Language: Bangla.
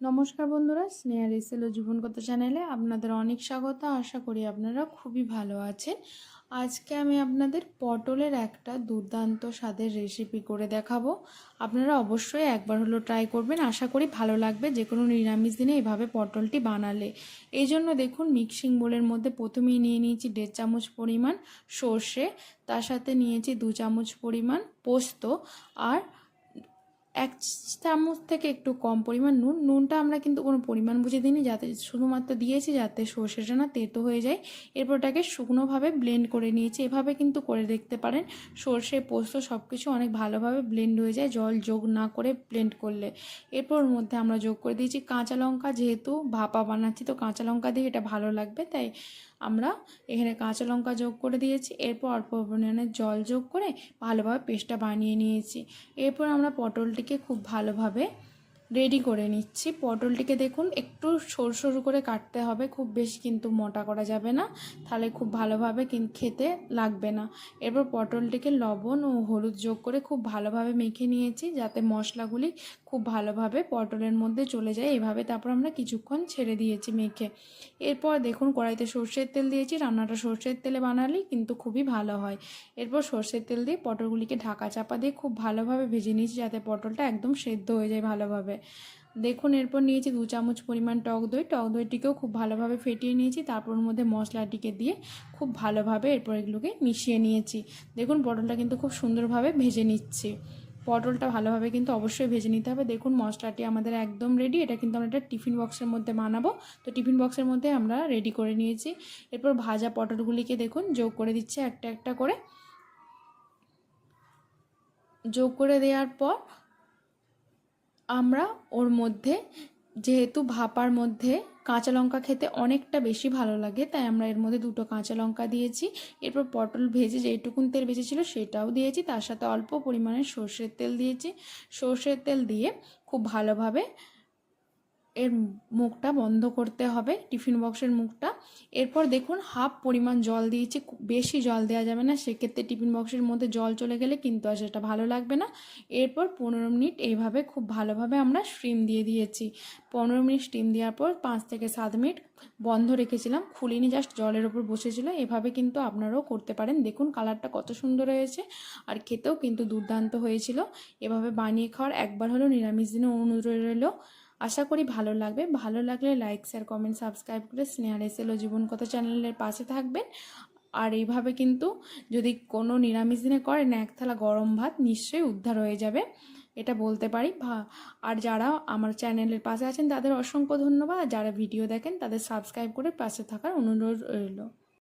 নমস্কার বন্ধুরা, স্নেহা রেসেল ও জীবনকথা চ্যানেলে আপনাদের অনেক স্বাগত। আশা করি আপনারা খুবই ভালো আছেন। আজকে আমি আপনাদের পটলের একটা দুর্দান্ত স্বাদের রেসিপি করে দেখাবো। আপনারা অবশ্যই একবার হলো ট্রাই করবেন। আশা করি ভালো লাগবে যে কোনো নিরামিষ দিনে এভাবে পটলটি বানালে। এই জন্য দেখুন মিক্সিং বোলের মধ্যে প্রথমেই নিয়ে নিয়েছি দেড় চামচ পরিমাণ সর্ষে, তার সাথে নিয়েছি দু চামচ পরিমাণ পোস্ত আর এক চামচ থেকে একটু কম পরিমাণ নুন। নুনটা আমরা কিন্তু কোনো পরিমাণ বুঝে দিইনি। যাতে শুধুমাত্র দিয়েছি, যাতে সর্ষেটা না তেতো হয়ে যায়। এরপর ওটাকে শুকনোভাবে ব্লেন্ড করে নিয়েছি। এভাবে কিন্তু করে দেখতে পারেন। সর্ষে, পোস্ত সব কিছু অনেক ভালোভাবে ব্লেন্ড হয়ে যায়। জল যোগ না করে ব্লেন্ড করলে। এরপর মধ্যে আমরা যোগ করে দিয়েছি কাঁচা লঙ্কা। যেহেতু ভাপা বানাচ্ছি, তো কাঁচা লঙ্কা দিয়ে এটা ভালো লাগবে। তাই আমরা এখানে কাঁচা লঙ্কা যোগ করে দিয়েছি, এরপর অল্প পরিমাণে জল যোগ করে ভালোভাবে পেস্টটা বানিয়ে নিয়েছি। এরপর আমরা পটলটিকে খুব ভালোভাবে রেডি করে নিচ্ছি। পটলটিকে দেখুন, একটু সরু সরু করে কাটতে হবে, খুব বেশি কিন্তু মোটা করা যাবে না। তাহলে খুব ভালোভাবে খেতে লাগবে না। এরপর পটলটিকে লবণ ও হলুদ যোগ করে খুব ভালোভাবে মেখে নিয়েছি, যাতে মশলাগুলি খুব ভালোভাবে পটলের মধ্যে চলে যায়। এভাবে তারপর আমরা কিছুক্ষণ ছেড়ে দিয়েছি মেখে। এরপর দেখুন, কড়াইতে সর্ষের তেল দিয়েছি। রান্নাটা সর্ষের তেলে বানালেই কিন্তু খুবই ভালো হয়। এরপর সর্ষের তেল দিয়ে পটলগুলিকে ঢাকা চাপা দিয়ে খুব ভালোভাবে ভেজে নিয়েছি, যাতে পটলটা একদম সেদ্ধ হয়ে যায় ভালোভাবে। দেখুন, এরপর নিয়েছি দু চামচ পরিমাণ টক দই। টক দইটিকেও খুব ভালোভাবে ফেটিয়ে নিয়েছি, তারপর মধ্যে মশলাটিকে দিয়ে খুব ভালোভাবে এরপর এগুলোকে মিশিয়ে নিয়েছি। দেখুন, পটলটা কিন্তু খুব সুন্দরভাবে ভেজে নিচ্ছি। পটলটা ভালোভাবে কিন্তু অবশ্যই ভেজে নিতে হবে। দেখুন, মশলাটি আমাদের একদম রেডি এটা কিন্তু আমরা একটা টিফিন বক্সের মধ্যে বানাবো। তো টিফিন বক্সের মধ্যে আমরা রেডি করে নিয়েছি। এরপর ভাজা পটলগুলিকে দেখুন, যোগ করে দিচ্ছে একটা একটা করে। যোগ করে দেওয়ার পর আমরা ওর মধ্যে যেহেতু ভাপার মধ্যে কাঁচা লঙ্কা খেতে অনেকটা বেশি ভালো লাগে, তাই আমরা এর মধ্যে দুটো কাঁচা লঙ্কা দিয়েছি। এরপর পটল ভেজে যেটুকুন তেল বেঁচেছিলো সেটাও দিয়েছি, তার সাথে অল্প পরিমাণে সর্ষের তেল দিয়েছি। সর্ষের তেল দিয়ে খুব ভালোভাবে এর মুখটা বন্ধ করতে হবে, টিফিন বক্সের মুখটা। এরপর দেখুন, হাফ পরিমাণ জল দিয়েছি বেশি জল দেওয়া যাবে না, সেক্ষেত্রে টিফিন বক্সের মধ্যে জল চলে গেলে কিন্তু আর সেটা ভালো লাগবে না। এরপর পনেরো মিনিট এইভাবে খুব ভালোভাবে আমরা স্টিম দিয়ে দিয়েছি। পনেরো মিনিট স্টিম দেওয়ার পর পাঁচ থেকে সাত মিনিট বন্ধ রেখেছিলাম, খুলিনি, জাস্ট জলের ওপর বসেছিল। এভাবে কিন্তু আপনারাও করতে পারেন। দেখুন, কালারটা কত সুন্দর হয়েছে, আর খেতেও কিন্তু দুর্দান্ত হয়েছিল। এভাবে বানিয়ে খাওয়ার একবার হলো নিরামিষ দিনে অনুরোধ রইল। আশা করি ভালো লাগবে। ভালো লাগলে লাইক শেয়ার কমেন্ট সাবস্ক্রাইব করে স্নেহার এসেল ও জীবন কথা চ্যানেলের পাশে থাকবেন। আর এইভাবে কিন্তু যদি কোনো নিরামিষ দিনে করেন, এক থালা গরম ভাত নিশ্চয়ই উদ্ধার হয়ে যাবে। এটা বলতে পারি। আর যারা আমার চ্যানেলের পাশে আছেন, তাদের অসংখ্য ধন্যবাদ। আর যারা ভিডিও দেখেন, তাদের সাবস্ক্রাইব করে পাশে থাকার অনুরোধ রইল।